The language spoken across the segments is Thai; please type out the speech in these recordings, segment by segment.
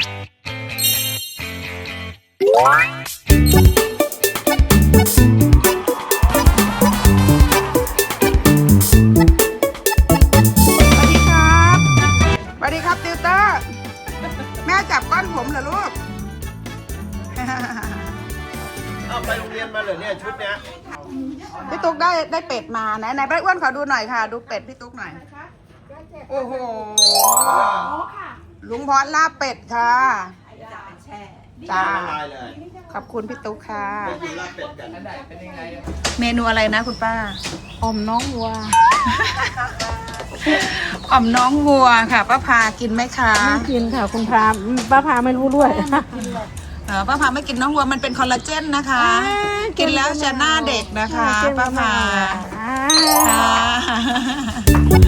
สวัสดีครับสวัสดีครับติวเตอร์ แม่จับก้อนผมเหรอลูก เอาไปโรงเรียนมาเหรอเนี่ยชุดเนี้ยพี่ตุ๊กได้ได้เป็ดมาไหนไหนไปอ้วนขอดูหน่อยค่ะ ดูเป็ดพี่ตุ๊กหน่อย โอ้โห ลุงพรลาบเป็ดค่ะ จ้าตายเลยขอบคุณพี่ตุ๊กค่ะ ไปกินลาบเป็ดกัน เมนูอะไรนะคุณป้า อมน้องวัว อ่อมน้องวัวค่ะป้าพากินไหมคะไม่กินค่ะคุณพรามป้าพาไม่รู้ด้วย เออป้าพาไม่กินน้องวัวมันเป็นคอลลาเจนนะคะกินแล้วจะหน้าเด็กนะคะป้าพาค่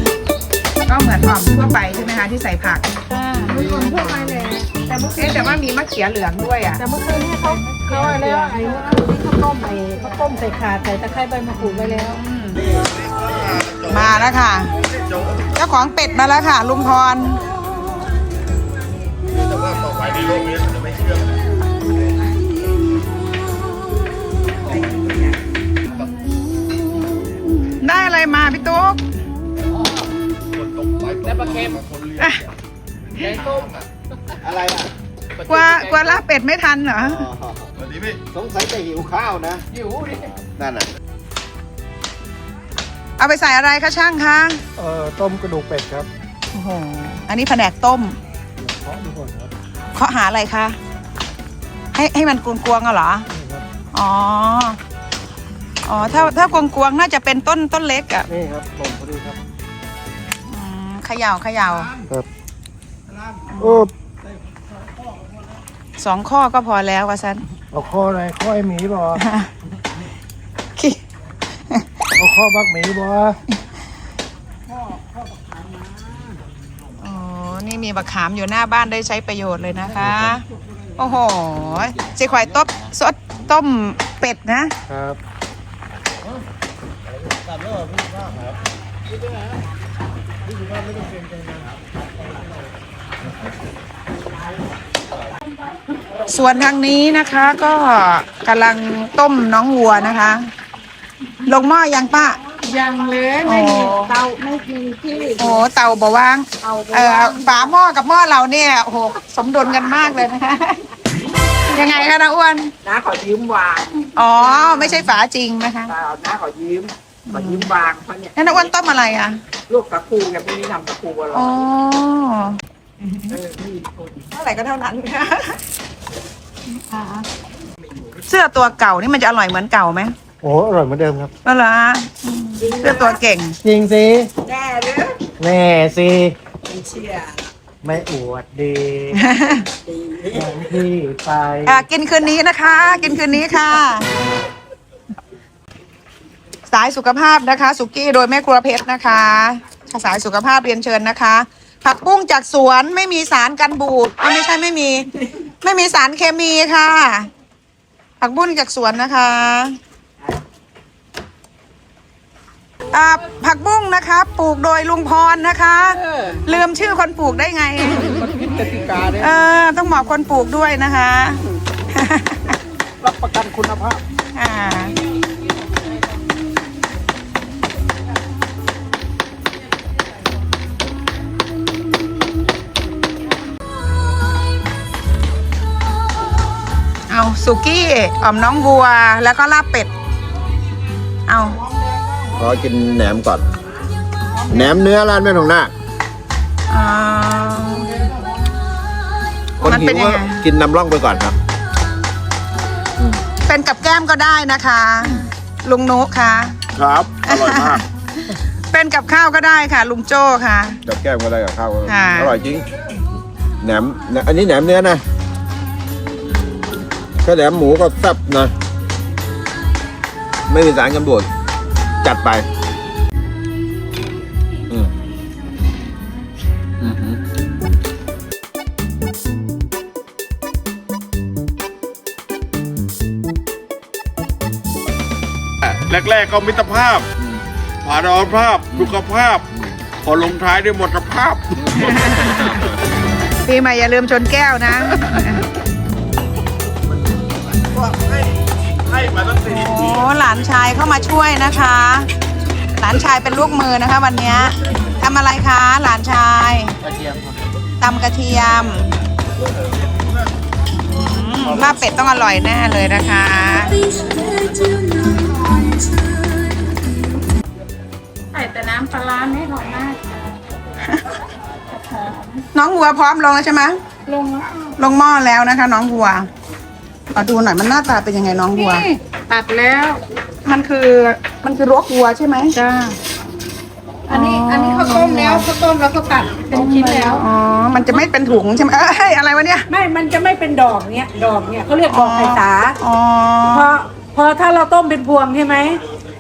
ะ ก็เหมือนอ่อมทั่วไปใช่ไหมคะที่ใส่ผักไม่คนทั่วไปเลยแต่เมื่อคืเอ๊ะนแต่ว่ามีมะเขือเหลืองด้วยอะแต่เมื่อคืนนี่เขาเขาอะไรแล้วไอ้เมื่อคืนนี่เขาต้มไอ้เขาต้มใส่ขาใส่ตะไคร้ใบมะกรูดไปแล้วมาแล้วค่ะ เจ้าของเป็ดมาแล้วค่ะ ลุงพรแต่ว่าต่อไปในโรงเรียนจะไม่เชื่อมได้อะไรมาพี่ตุ๊ก และปลาเค็มอะแกงต้มอะไรอะกลัวกลัวลาบเป็ดไม่ทันเหรอวันนี้ไม่สงสัยจะหิวข้าวนะ หิวดินั่นน่ะ เอาไปใส่อะไรคะช่างคะเอ่อต้มกระดูกเป็ดครับโอ้โหอันนี้แผนกต้มเพาะทุกคนครับเคาะหาอะไรคะให้ให้มันกวงๆอะเหรอ นี่ครับอ๋อ อ๋อ ถ้าถ้ากวงๆน่าจะเป็นต้นต้นเล็กอะ นี่ครับต้มพอดีครับอืม เขย่าเขย่าครับโอ้สองข้อก็พอแล้ววะซันเอาข้ออะไรข้อไอหมีบอขี้เอาข้อบักหมีบอโอ้นี่มีบักขามอยู่หน้าบ้านได้ใช้ประโยชน์เลยนะคะ โอ้โหเจ๊ควายต้มสดต้มเป็ดนะครับ ส่วนทางนี้นะคะก็กำลังต้มน้องวัวนะคะ ลงหม้อยังป้ายังเลยไม่มีโอ้เตาไม่มีที่โอ้เตาบอกว่างเอาเออฝาหม้อกับหม้อเราเนี่ยโอ้โหสมดุลกันมากเลยนะคะ ยังไงคะนะอ้วนน้าขอยืมวางอ๋อ ไม่ใช่ฝาจริงนะคะเปล่าน้าขอยืม ขอยืมวางเพราะเนี่ยนั่นนะอ้วนต้มอะไรอะลูกตะคูไงพวกนี้ทำตะคูอร่ออ๋อยเออนี่คนเท่าไหร่ก็เท่านั้นค่ะเสื้อตัวเก่านี่มันจะอร่อยเหมือนเก่าไหมโอ้อร่อยเหมือนเดิมครับนั่นเหรออืมเสื้อตัวเก่ง จริงสิแน่หรือแน่สิไม่เชื่อไม่อวดดีดีอย่างที่ไป อะกินคืนนี้นะคะ กินคืนนี้ค่ะ สายสุขภาพนะคะ สุกี้โดยแม่ครัวเพชรนะคะสายสุขภาพเรียนเชิญนะคะ ผักบุ้งจากสวนไม่มีสารกันบูดอะไม่ใช่ไม่มี ไม่มีสารเคมีค่ะ ผักบุ้งจากสวนนะคะอ่าผักบุ้งนะคะ ปลูกโดยลุงพรนะคะลืมชื่อคนปลูกได้ไงพิกติกาเนี่ยเออต้องบอกคนปลูกด้วยนะคะ รับประกันคุณภาพอ่า สุกี้อ่อมน้องวัว แล้วก็ลาบเป็ด เอาขอกินแหนมก่อน แหนมเนื้อร้านแม่ทองนาคอ่าคนมันหิเป็นวยังก็ไงกินนำร่องไปก่อนครับ เป็นกับแก้มก็ได้นะคะ ลุงนุค่ะ ครับ อร่อยมาก เป็นกับข้าวก็ได้ค่ะ ลุงโจ้ค่ะ กับแก้มก็ได้กับข้าวก็ได้ค่ะอร่อยจริงแหนม อันนี้แหนมเนื้อนะ ถ้าแหนมหมูก็แซ่บนะ ไม่มีสารกันบูดจัดไปอืมอือหือแรกๆก็มิตรภาพผาดอนภาพสุขภาพ พอลงท้ายด้วยหมดสภาพ ปีใหม่อย่าลืมชนแก้วนะให้มาตั้งสี่ โอ้หลานชายเข้ามาช่วยนะคะ หลานชายเป็นลูกมือนะคะ วันเนี้ยทำอะไรคะ หลานชายตำกระเทียมอืมลาบเป็ดต้องอร่อยแน่เลยนะคะใส่แต่น้ำปลาร้าไม่หอมมากน้องวัวพร้อมลงแล้วใช่ไหมลงแล้วลงหม้อแล้วนะคะ น้องวัว ขอดูหน่อยมันหน้าตาเป็นยังไงน้องวัว นี่ตัดแล้ว มันคือมันคือรกวัวใช่ไหม จ้าอันนี้อันนี้เขาต้มแล้วเขาต้มแล้วเขาตัดเป็นชิ้นแล้ว อ๋อ มันจะไม่เป็นถุงใช่ไหมเอ้ยอะไรวะเนี่ย ไม่ มันจะไม่เป็นดอกเนี้ยดอกเนี้ยเขาเรียกดอกไข่สาอ๋อ พอพอถ้าเราต้มเป็นพวงใช่ไหม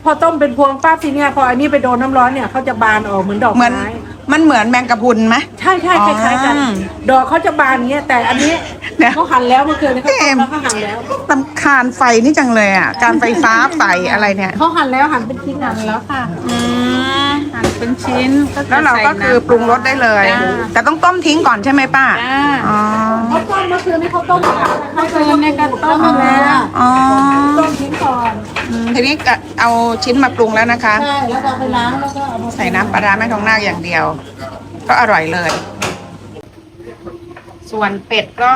พอต้มเป็นพวงปั๊บทีเนี้ยพออันนี้ไปโดนน้ำร้อนเนี่ยเขาจะบานออกเหมือนดอกเหมือนไม้ มันเหมือนแมงกะพรุนไหม ใช่ใช่คล้ายๆกันอ๋อดอกเขาจะบานอย่างเงี้ยแต่อันนี้เนี่ยเขาหั่นแล้วเมื่อคืนนี้เขาเอ็ต้มมแล้วเขาหั่นแล้วตำคาญไฟนี่จังเลยอะ การไฟฟ้าไฟอะไรเนี่ย เขาหั่นแล้วหั่นเป็นชิ้นหั่นแล้วค่ะอืมหั่นเป็นชิ้นแล้วเราก็คือปรุงรสได้เลย แต่ต้องต้มทิ้งก่อนใช่ไหมป้า จ้าอ๋อ เขาต้มเมื่อคืนนี้เขาต้มค่ะเมื่อคืนเนี่ยก็ต้มแล้ว อ๋อ ต้มทิ้งก่อนอืม ทีนี้ก็เอาชิ้นมาปรุงแล้วนะคะ ใช่แล้วก็เอาไปล้างแล้วก็เอามาใส่น้ำปลาร้าแม่ทองนาคอย่างเดียว ก็อร่อยเลย ส่วนเป็ดก็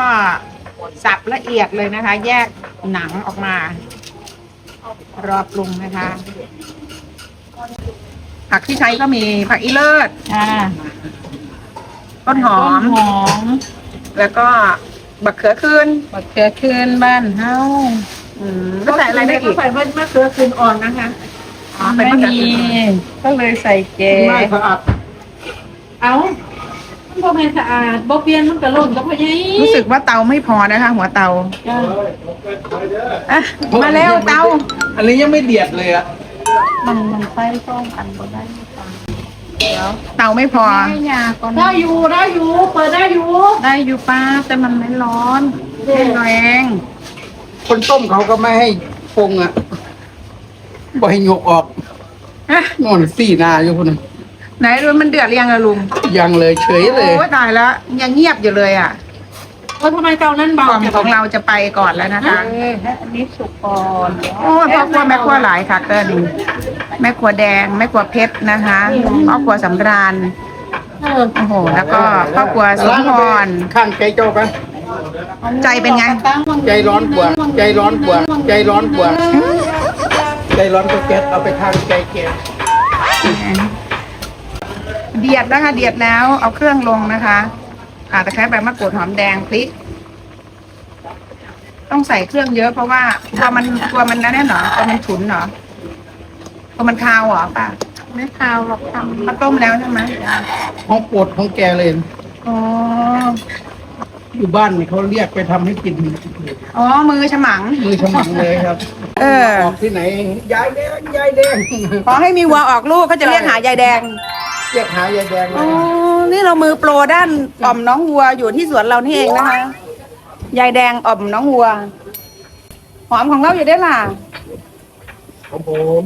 สับละเอียดเลยนะคะ แยกหนังออกมา รอปรุงนะคะ ผักที่ใช้ก็มีผักอีเลิศอ่าต้นหอม หอมแล้วก็บักเขือขึ้นมะเขือคืนบ้านเฮา อืมแล้วใส่อะไรได้อีกใส่มะเขือคืนอ่อนนะคะอ๋อเป็นมะเขือคืนก็เลยใส่เจไม่สะอาดเอามันบ่แม่นสะอาดบ่เปลี่ยนมันก็หล่นก็พะยัยรู้สึกว่าเตาไม่พอนะคะ หัวเตาจ้าอะมาเร็วเตา อันนี้ยังไม่เดียดเลยอะมันมันไฟต้มอันบ่ได้เตาไม่พอไม่ยาก่อนได้อยู่ได้อยู่เปิดได้อยู่ได้อยู่ป้าแต่มันไม่ร้อนให้แรง คนต้มเขาก็ไม่ให้ปรุงอะบ่ให้ยกออกอะนอนสี่หนาอยู่คนนึงไหนดูมันเดือดหรือยังอะลุงยังเลยเฉยเลย โอ้ตายแล้วยังเงียบอยู่เลยอะเออทำไมเตานั้นเบากล่องของเราจะไปก่อนแล้วนะคะเออให้อันนี้สุกก่อนโอ้ยพ่อครัวแม่ครัวหลายค่ะเกินแม่ครัวแดงแม่ครัวเพชรนะคะพ่อครัวสำราญเออโอ้โหแล้วก็พ่อครัวสมพรข้างใจเจ้าไป ใจเป็นไง ใจร้อนกว่า ใจร้อนกว่า ใจร้อนกว่า ใจร้อนกว่าแก๊สเอาไปทางใจแก๊สเดียดแล้วค่ะเดียดแล้วเอาเครื่องลงนะคะข่าตะไคร้ใบมะกรูดหอมแดงพริก ต้องใส่เครื่องเยอะเพราะว่าตัวมันตัวมันนั่นเหรอตัวมันฉุนเหรอตัวมันคาวเหรอป้าไม่คาวหรอกทำมาต้มแล้วใช่ไหมห้องปวดของแกเลยอ๋อ อยู่บ้านนี่เขาเรียกไปทำให้กินอ๋อ มือฉมัง มือฉมังเลยครับเออ ออกที่ไหนยายแดงยายแดง ขอให้มีวัวออกลูกก็จะเรียกหายายแดง เรียกหายายแดงเลอ๋อ ยนี่เรามือโปรด้านอ่อมน้องวัวอยู่ที่สวนเรานี่เองนะคะ ยายแดงอ่อมน้องวัว หอมของเราอยู่ได้อล่ะ ของผม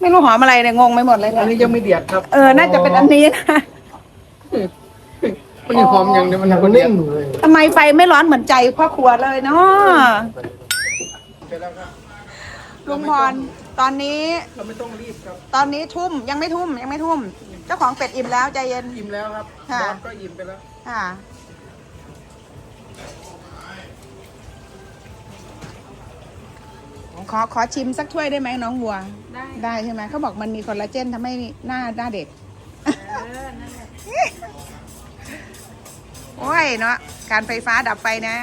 ไม่รู้หอมอะไรเนี่ยงงไปหมดเลยอันเนี่ยนี้ยังไม่เดือดครับเออ น่าจะเป็นอันนี้นะ มันยังหอมอย่างเดียวมันยังไม่เดือดเลยทำไมไฟไม่ร้อนเหมือนใจพ่อครัวเลยเนาะลุงพรตอนนี้เราไม่ต้องรีบครับ ตอนนี้ทุ่มยังไม่ทุ่มยังไม่ทุ่ม เจ้าของเป็ดอิ่มแล้วใจเย็น อิ่มแล้วครับค่ะบอลก็อิ่มไปแล้วค่ะขอขอชิมสักถ้วยได้ไหมน้องวัว ได้ได้ใช่ไหมเขาบอกมันมีคอลลาเจนทำให้หน้าหน้าเด็ก โอ้ยเนาะการไฟฟ้าดับไปนะ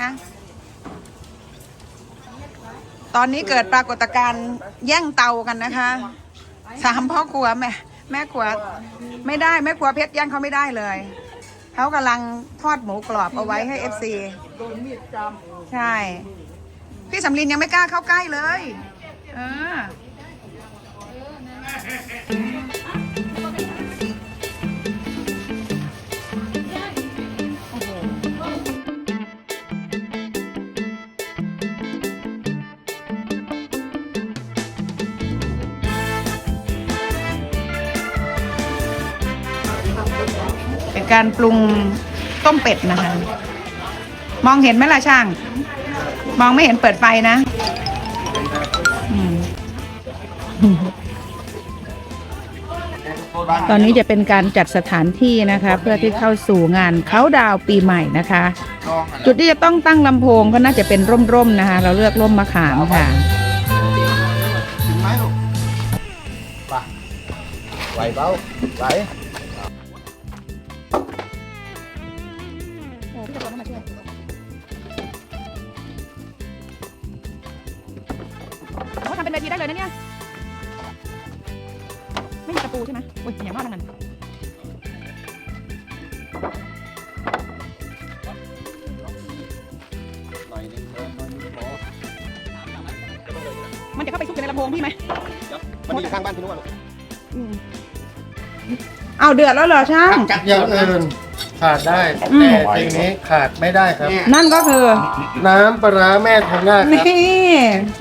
ตอนนี้เกิดปรากฏการณ์แย่งเตากันนะคะสามพ่อครัวแม่แม่ครัวไม่ได้แม่ครัวเพชรแย่งเขาไม่ได้เลยเขากำลังทอดหมูกรอบเอาไว้ให้เอฟซีใช่ พี่สำลินยังไม่กล้าเข้าใกล้เลย เออ การปรุงต้มเป็ดนะคะ มองเห็นไหมล่ะช่าง มองไม่เห็นเปิดไฟนะอืมตอนนี้จะเป็นการจัดสถานที่นะคะ เพื่อที่เข้าสู่งานเขาดาวน์ปีใหม่นะคะ จุดที่จะต้องตั้งลำโพงก็น่าจะเป็นร่มๆนะคะ เราเลือกร่มมะขามค่ะไหวเปล่าไหว เอาเดือดแล้วเหรอช่างอย่างอื่นขาดได้อืม แต่สิ่งนี้ขาดไม่ได้ครับนั่นก็คือ น้ำปลาร้าแม่ทองหน้าคนี่รับ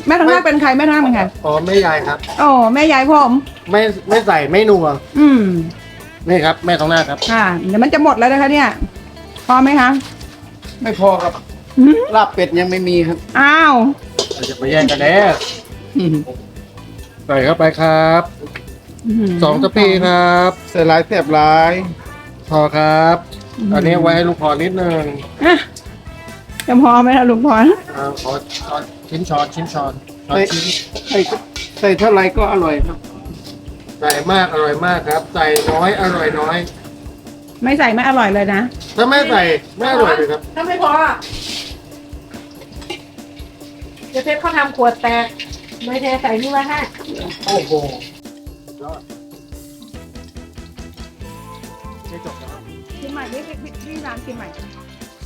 แม่ทางหน้าเป็นใครแม่ทางหน้าเป็นใครอ๋อแม่ยายครับ โอ้แม่ยายผม ไม่ไม่ใส่ไม่นัวอืมนี่ครับ แม่ทองหน้าครับค่ะเดี๋ยวมันจะหมดแล้วนะคะเนี่ย พอไหมคะไม่พอครับอืมลาบเป็ดยังไม่มีครับ อ้าว เราจะไปแย่งกันแน่ใส่เข้าไปครับ สองกะปิครับใส่หลายแสบหลาย พอครับ อันนี้ไว้ให้ลูกพรนิดนึงอะจะพอไหมล่ะลุงพรอ่าขอช้อนชิ้นช้อนชิ้นช้อนช้อนใส่ชิ้นใส่ใส่เท่าไรก็อร่อยครับ ใส่มากอร่อยมากครับ ใส่น้อยอร่อยน้อย ไม่ใส่ไม่อร่อยเลยนะ ถ้าไม่ใส่ไม่อร่อยเลยครับ ถ้าไม่พอเดี๋ยวเพชรเขาทำขวดแตก ไม่เทใส่นี่ไว้ให้โอ้โห ยอดไม่จบแล้วชิมใหม่พี่พี่พี่ร้านชิมใหม่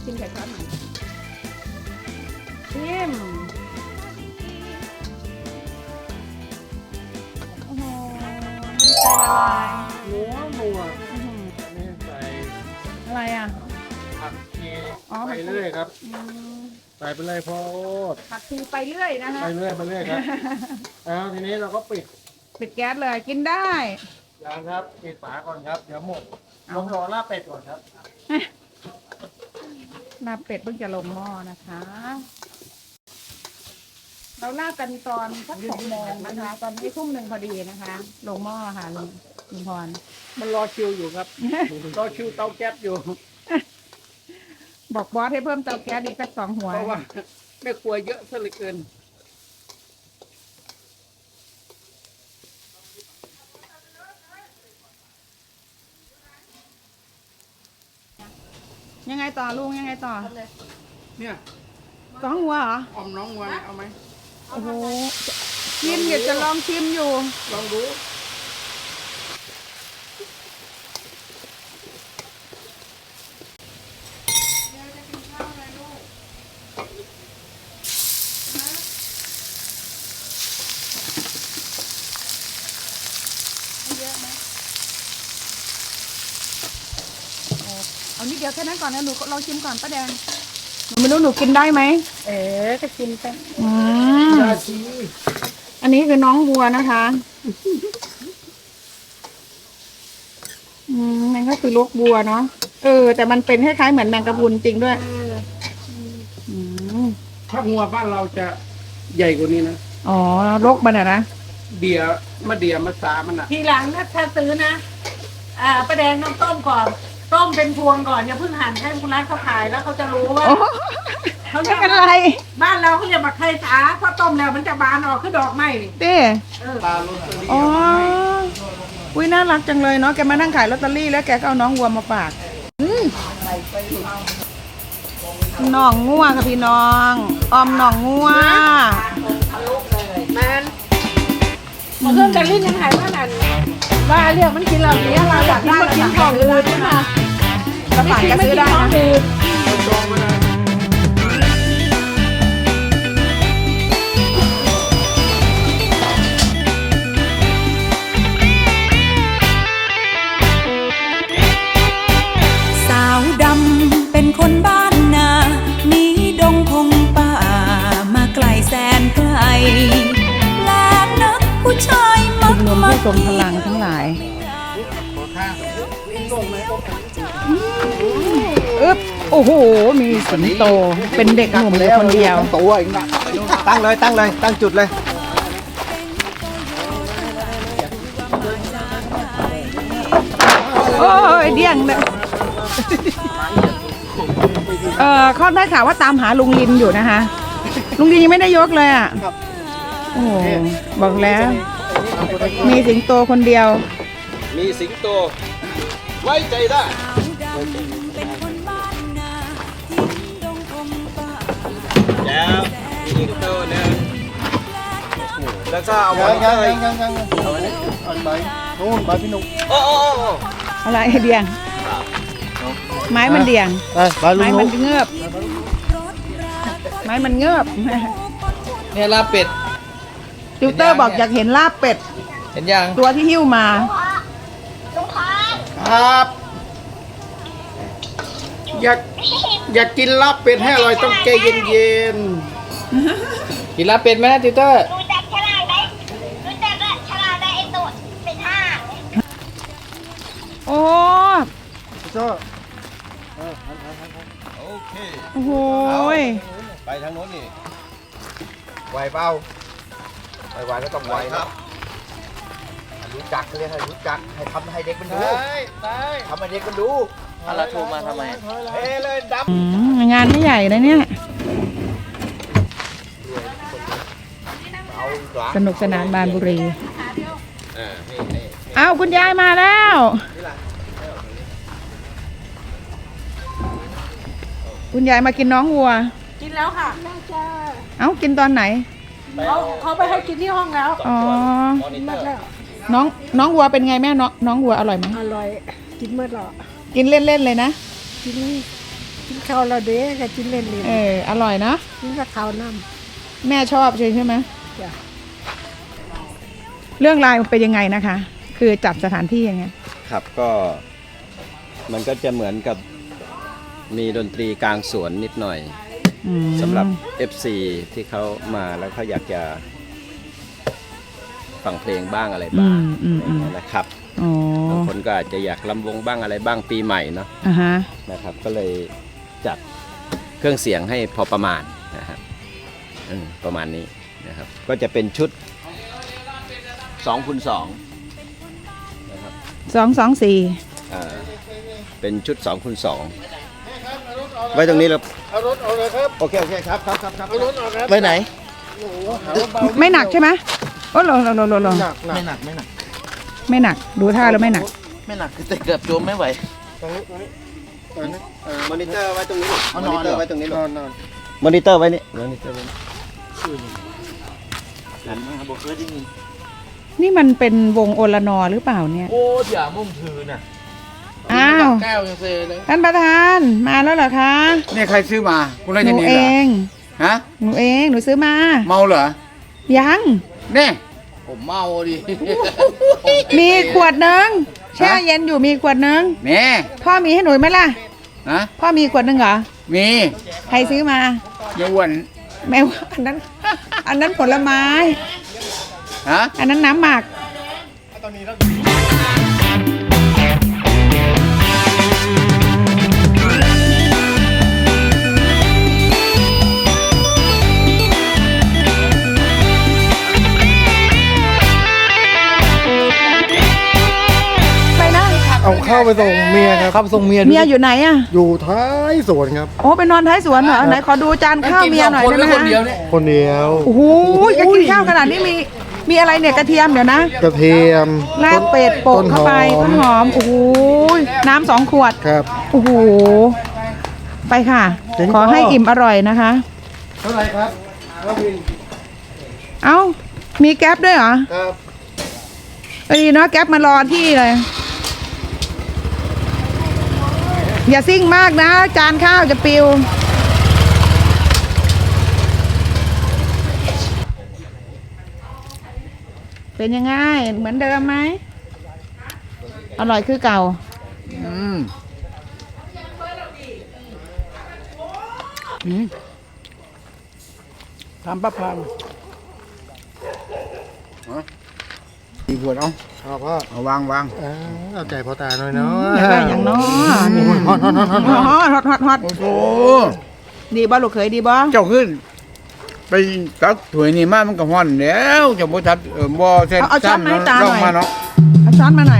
ชิมไก่ทอดใหม่ชิมโอ้โหใจละลายนัวนัวอื้อหือนี่ใส่อะไรอะ ผักชีอ๋อ ไปเรื่อยครับอืมใส่ไปเลยพอโอดผัดทีไปเรื่อยนะคะไปเรื่อยไปเรื่อยครับ แล้วทีนี้เราก็ปิด ปิดแก๊สเลยกินได้ยางครับปิดฝาก่อนครับ เดี๋ยวหมดลองรอลาบเป็ดก่อนครับลาบเป็ดเพิ่งจะลงหม้อนะคะ เราลาบกันตอนสักสองโมงนะคะ ตอนนี้ทุ่มหนึ่งพอดีนะคะ ลงหม้อค่ะลุงลุงพร มันรอคิวอยู่ครับ รอคิวเตาแก๊สอยู่ บอกบอสให้เพิ่มเตาแก๊สอีกสักสองหัว เพราะว่าแม่ครัวเยอะซะเหลือเกิน ยังไงต่อลุงยังไงต่อเนี่ยสองหัวเหรอออมน้องวัวเนี่ยเอาไหมโอ้โหชิมอยากจะลองชิมอยู่ ลองดู เอานิดเดี ยวแค่นั้นก่อนนะหนูลองชิมก่อนป้าแดงหนูไม่รู้หนูกินได้ไหมเอ๋ก็กินไปอืมอันนี้คือน้องวัวนะคะ อืมมันก็คือลูกวัวเนาะเออ แต่มันเป็นคล้ายๆเหมือนแมงกะพรุนจริงด้วยอืมถ้างัวบ้านเราจะใหญ่กว่านี้นะอ๋อลกมันอะนะเดียมะเดียมะสามันอะทีหลังนะถ้าซื้อนะ อ่าประแดงต้องต้มก่อน ต้มเป็นพวงก่อนอย่าเพิ่งหั่นให้คุณร้านเขาขายแล้วเขาจะรู้ว่าโอ้เขาไม่จะเป็นไรบ้านเราเขาจะบักไข่สาพอต้มแล้วมันจะบานออกคือดอกไม้นี่เต้เออ ปลาโรสเตอรี่อ๋ออุ้ยน่ารักจังเลยเนาะแกมานั่งขายลอตเตอรี่แล้วแกก็เอาน้องวัวมาฝากอืมน้องงัวค่ะพี่น้องออมน้องงัว มันมันเริ่มจะลิ้นยังหายว่านั่น ว่าเรียกมันกินเหล่านี้เราอยากกินมากินของอื่นนะกระป๋องก็ซื้อได้นะ สิงโตเป็นเด็กหนุ่มอยู่คนเดียว ตัวเองนะตั้งเลยตั้งเลย ตั้งจุดเลย โอ้ยเดี่ยงเลยเออเขาได้ข่าวว่าตามหาลุงลินอยู่นะคะ ลุงลินยังไม่ได้ยกเลยอะโอ้โหบอกแล้ว มีสิงโตคนเดียว มีสิงโต ไว้ใจได้ มีสิงโตหนึ่งแล้วก็เอายัไว้งยังยังยังยังเอาไว้นี่เอาไปนู่นไปพี่หนุ่มโอ้โอ้โอ้อะไรเดียง ไม้มันเดียง ไปไปลุไม้งมันุ๊นกเงือบ ไม้มันเงือบเนี่ยลาบเป็ด ติวเตอร์บอกอยากเห็นลาบเป็ด เห็นยังตัวที่หิ้วมา ครับ อยากอยากกินลาบเป็ดให้อร่อยต้องใจเย็น กินลาบเป็ดไหมนะติวเตอร์รู้จักฉลากได้รู้จักอะฉลากได้ไอตัวเป็นห้าโอ้ๆก็โอเคโอ้โหยไปทางโน้นนี่ไหวเปล่าไหวไหวก็ต้องไหวครับรู้จักเขาเรียกให้รู้จักให้ทำให้เด็กมันดูได้ได้ทำให้เด็กมันดูอะไรโทรมาทำไมเฮ้เลยดอืมงานไม่ใหญ่นะเนี่ยเอาอีกหลัง สนุกสนานบานบุรีำอ่านี่นี่อ้าวคุณยายมาแล้วคุณยายมากินน้องวัว กินแล้วค่ะเอ้ากินตอนไหนเขาเขาไปให้กินที่ห้องแล้วอ๋อมอนิกินเตหมอดร์แล้วน้องน้องวัวเป็นไงแม่น้องน้องวัวอร่อยไหมอร่อย กินหมดแล้วกินเล่นๆเลยนะกินกินข้าวเราเด้ก็กินเล่นเลยเอออร่อยนะกินกับข้าวน้แม่ชอบใช่ใช่ไหมจ้ะ เรื่องราวเป็นยังไงนะคะ คือจัดสถานที่ยังไง ครับก็มันก็จะเหมือนกับมีดนตรีกลางสวนนิดหน่อยอืมสำหรับ FC ที่เขามาแล้วเขาอยากจะฟังเพลงบ้างอะไรอืบ้างมอืมอืมนะครับอ๋อบางคนก็อาจจะอยากลำวงบ้างอะไรบ้างปีใหม่เนาะอ่าฮะนะครับ ก็เลยจัดเครื่องเสียงให้พอประมาณนะครับอืมประมาณนี้นะครับ ก็จะเป็นชุด 2คูณ2นะครับสองสองสี่อ่าเป็นชุด2คูณ2ไว้ตรงนี้แล้วเอารถเอาเลยครับโอเคโอเคครับครับครับครับเอารถเอาครับไปไหนไม่หนักใช่ไหมโอ้โหโหโหโหโหหนักหนักไม่หนักไม่หนัก ไม่หนัก ดูท่าแล้วไม่หนัก ไม่หนักแต่เกือบโจมไม่ไหว ตรงนี้ตรงนี้ตรงนี้เออมอนิเตอร์ไว้ตรงนี้เอามนออนนิเตอร์เหรอไว้ตรงนี้นลูอกนนอนมอนิเตอร์ไว้นี่มอนิเตอร์ไว้นี่ หันมาบอกเคยได้ยิน นี่มันเป็นวงโอลานอหรือเปล่าเนี่ย โอ้อย่ามุ่งถือน่ะอ้าว แก้วยังเซเลย ท่านประธานมาแล้วเหรอคะนี่ใครซื้อมา คุณราหชนูนีเอเหรองฮะ หนูเองหนูซื้อมา เมาเหรอยังนี่ผมเมาดิ มีขวดนึงแช่เย็นอยู่มีขวดนึงแม่พ่อมีให้หนูไหมล่ะ ฮะ พ่อมีขวดนึงเหรอมีใครซื้อมาอยาอ้วนแม่ว่าอันนั้น อันนั้นผลไม้ ฮะอันนั้นน้ำหมักไปนะเอาเข้าไปส่งเมียครับเข้าไปส่งเมียเมียอยู่ไหนอะอยู่ท้ายสวนครับ โอ้ไปนอนท้ายสวนเหรอไหนขอดูจานข้าวเมียหน่อยได้ไหมคคะนเดียวเนี่ยคนเดียว โอ้โหจะกินข้าวขนาดนี้มี มีอะไรเนี่ยกระเทียมเดี๋ยวนะกระเทียม ลาบเป็ดโปะเข้าไปต้นหอมโอ้โหน้ำสองขวดครับ โอ้โหไปค่ะ เจ๋งขอให้ก็อิ่มอร่อยนะคะ เท่าไหร่ครับครับวินเอ้ามีแก๊ปด้วยเหรอครับเออดีเนาะแก๊ปมารอที่เลย อย่าซิ่งมากนะ จานข้าวจะปิว เป็นยังไง เหมือนเดิมไหม อร่อยคือเก่า อืมอถ้วยเอาเอาพ่อเอาวางวางเออเอาใจพ่อตาหน่อยเนาะอยากได้อย่างน้อโอ้ยฮอดฮอดฮอดฮอดฮอตฮอตฮอตฮอตโอ้โหดีบ่ลูกเคยดีบ่เจ้าขึ้น ไปตักถ้วยนี่มามันก็ฮ้อนแล้วเจ้าบ่ทัดเออบ่เส้นเอาเอาช้อนมาให้ตาหน่อย ลงมาเนาะ เอาช้อนมาหน่อย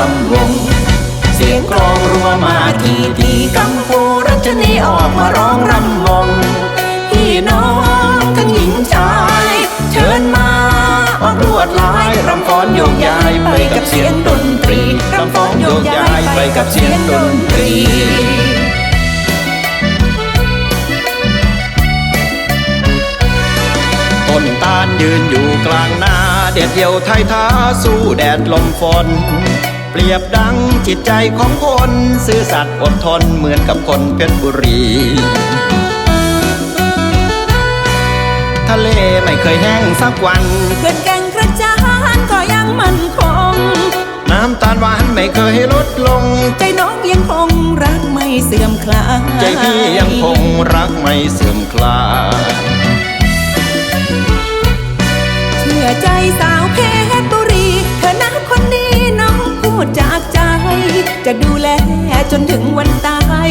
รำวง เสียงกลองรัวมาที่ทีกัมพูรัชนีออกมาร้องรำวง พี่น้องทั้งหญิงชาย เชิญมาออกลวดลายรำฟ้อนโยกย้ายไปกับเสียงดนตรีรำฟ้อนโยกย้ายไปกับเสียงดนตรีต้นตาลยืนอยู่กลางนาเด็ดเดี่ยวไทยท้าสู้แดดลมฝน เปรียบดังจิตใจของคนซื่อสัตย์อดทนเหมือนกับคนเพชรบุรี ทะเลไม่เคยแห้งสักวันเพื่อนแก่งกระจานก็ยังมั่นคง น้ำตาลหวานไม่เคยลดลง ใจน้องยังคงรักไม่เสื่อมคลาย ใจพี่ยังคงรักไม่เสื่อมคลายเชื่อใจสาวเพชรบุรีเธอนะคนนี้ จากใจ จะดูแลจนถึงวันตาย